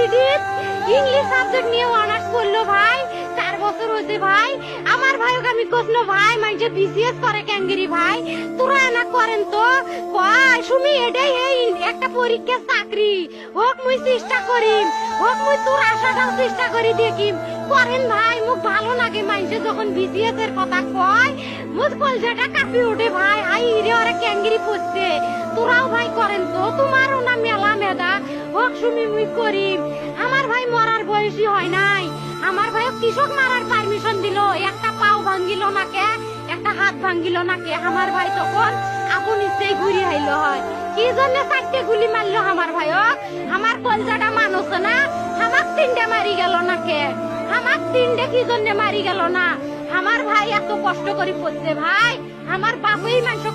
ভার্সিটির English subject নিয়ে honours করল ভাই। চার বছর হয়েছে ভাই। আমার আমি ভাই মাইজে বিসিএস করে ক্যাঙ্গেরি ভাই। তোরা এনা করেন তো? কয়, সুমি, এটাই এই একটা চাকরি। হোক, মুই চেষ্টা করিম। হোক, মুই তোর আশাটাও চেষ্টা করি দেখিম। করেন ভাই, মুখ ভালো লাগে মাইসে যখন বিসিএস এর কথা কয়। মুখ কলজাটা কাঁপি ওঠে ভাই। হাই রে ওরা ক্যাঙ্গেরি পড়ছে তোরাও ভাই করেন তো। না হোক সুমি মুই করিম। আমার ভাই আমার একটা পাও ভাঙ্গিল নাকে একটা হাত ভাঙ্গিল আমার ইচ্ছেই ঘুরি আইলো হয়। কি চারটে গুলি মারলো আমার ভাই আমার কলজাটা মানুষ না? আমার তিনটে মারি গেল নাকে আমার তিনটে কি জন্য গেল না? আমার ভাই এত কষ্ট করে পড়ছে ভাই। আমার বাপই মানুষ